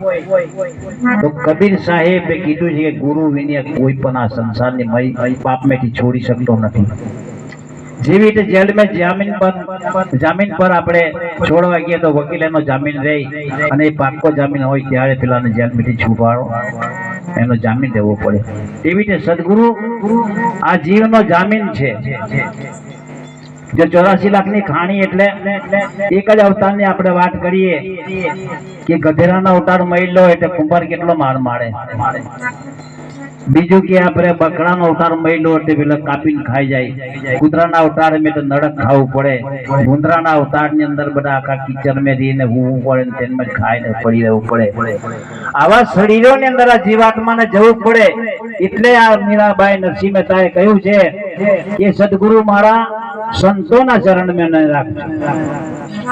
તો કબીર સાહેબે કીધું છે કે ગુરુ વિના કોઈ પણ આ સંસારની મય પાપમેથી છોડી શકતો નથી. જેવી રીતે જેલમાં જામીન પર જામીન પર આપણે છોડવા ગયા તો વકીલ એનો જામીન રહે અને એ પાક્કો જામીન હોય ત્યારે પેલાને જેલમાંથી છૂટવાડો એનો જામીન લેવો પડે. એવી રીતે સદગુરુ આ જીવનો જામીન છે. જો ચોરાસી લાખની ખાણી એટલે એક જ અવતારની આપણે વાત કરીએ કે ગધેડાનો અવતાર મળી એટલે કુંભાર કેટલો માર મારે. બીજું કે આપણે બકરાનો અવતાર મળી એટલે પેલા કાપીને ખાઈ જાય. કૂતરાના અવતાર મેં તો નડક ખાવું પડે. ભૂંદરાના અવતારની અંદર બધા આખા કિચન મેં રહીને હોવું પડે ને તેમાં ખાઈને પડી રહેવું પડે. આવા શરીરોની અંદર આ જીવાત્માને જવું પડે. એટલે આ મીરાબાઈ નરસિંહ મહેતાએ કહ્યું છે કે, સદગુરુ મારા સંતોના ચરણ મેં રાખજો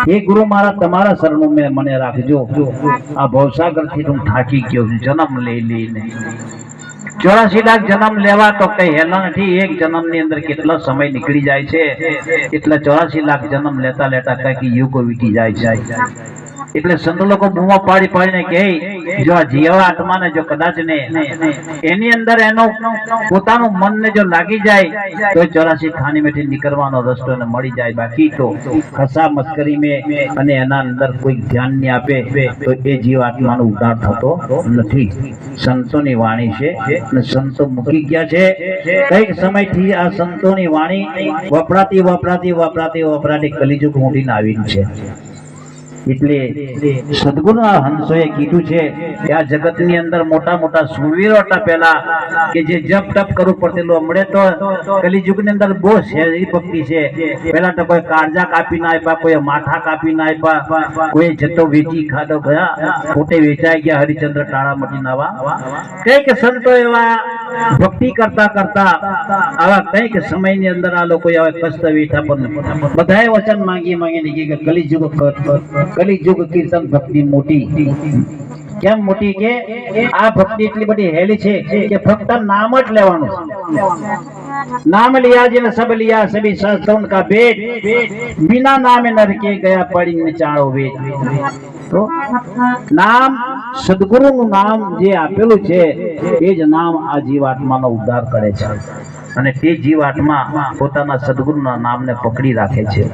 એ ગુરુ મારા, તમારા શરણો મેં, મને રાખજો. આ ભવસાગરથી હું થાકી ગયો છું, જન્મ લઈ લઈને. ચોરાસી લાખ જન્મ લેવા તો કઈ હેલા નથી. એક જન્મની અંદર કેટલો સમય નીકળી જાય છે. એટલે ચોરાસી લાખ જન્મ લેતા લેતા કંઈક યુગો વીતી જાય છે. એટલે સંત લોકો બૂમો પાડી પાડીને કહે, જો આ જીવા આત્માને જો કદાચ ને એની અંદર એનો પોતાનું મનને જો લાગી જાય, તો ચોરાસી ખાની માંથી નીકળવાનો રસ્તો એને મળી જાય. બાકી તો ખસા મસ્કરી મે અને એના અંદર કોઈ ધ્યાન ને આપે, તો એ જીવ આત્માનો ઉદ્ધાર થતો નથી. સંતોની વાણી છે અને સંતો મૂકી ગયા છે. કંઈક સમયથી આ સંતોની વાણી વપરાતી વપરાતી વપરાતી વપરાતી કલિજુગ મોટીને આવી છે. એટલે સદગુરુના હંસોએ કીધું છે કે આ જગતની અંદર મોટા મોટા સુરવીરો હતા પહેલા, કે જે જપ તપ કરવું પડતેલું હમણે તો કલિયુગની અંદર બહુ શહેરી ભક્તિ છે. પહેલા તો કોઈ કાળજા કાપી ના આપ્યા, કોઈ માથા કાપી ના આપ્યા. કોઈ જતો વેચી ખાધો ગયા, પોતે વેચાઈ ગયા હરિચંદ્ર ટાળા મટી નાવા. કંઈક સંતો એવા ભક્તિ કરતા કરતા આવા કંઈક સમયની અંદર આ લોકો હવે કષ્ટ વેઠા પણ બધાએ વચન માંગી માંગીને કે કલિયુગ કલિયુગ કીર્તન ભક્તિ મોટી. કેમ મોટી કે આ ભક્તિ એટલી બધી હેલી છે કે ફક્ત નામ જ લેવાનું. નામ લિયા જેને સબ લિયા સભી સંતોન કા બેટ બિના નામે નરકે ગયા પડી ચાળો વેટ તો નામ સદગુરુનું નામ જે આપેલું છે, એ જ નામ આ જીવાત્માનો ઉદ્ધાર કરે છે. અને તે જીવાત્મા પોતાના સદગુરુના નામને પકડી રાખે છે.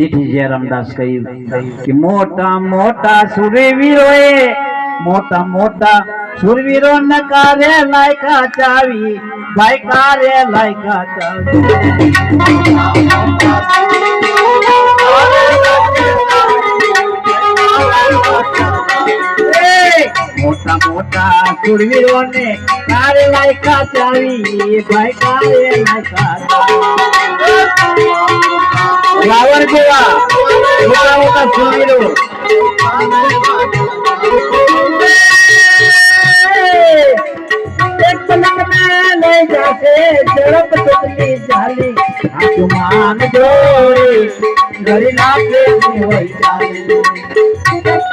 તેથી રામદાસ કહ્યું કે મોટા મોટા સુરવીરોએ, મોટા મોટા સુરવીરો નકારે લાયકા ચાવી ભાઈ કારે લાયકા ચાવી. મોટા મોટા સુરવીરો ને કારે લાયકા ચાવી, ભાઈ કારે લાયકા રાવણ જેવા મોટા મોટા સુરવીરો એક પલકમાં લઈ જાશે ઝડપ ચકલી ચાલી આસમાન જોડી ઘડી નાખે હોય ચાલી એક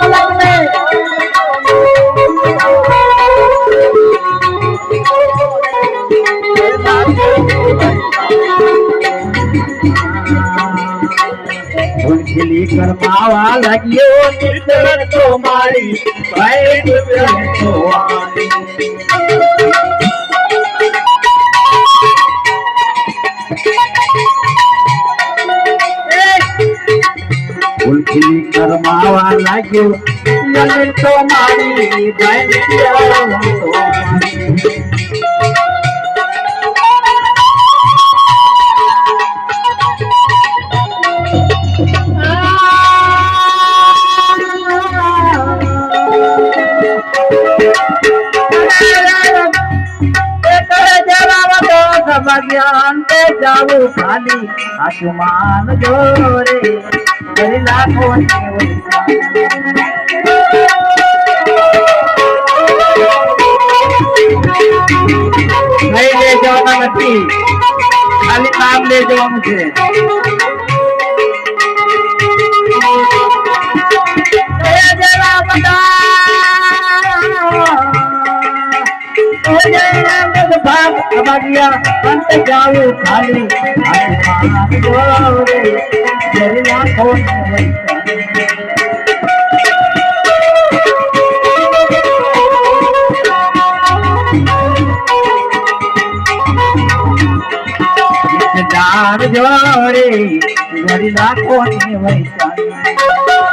ઉંચલી કરમાવા લાગ્યો નિર્દળ તો મારી નિર્દળ તો કરમાવા લાગ્યો નિર્દળ તો મારી ભાઈ નિર્દળ જ્ઞાન તો જાવું ખાલી આસમાન જોરે કરી લાખો નહીં લઈ જવાના નથી. ખાલી નામ લઈ જવાનું અંત જાવું ખાલી. જરિયા ખોટ જોરે ગરી નાખો ને વૈશાલી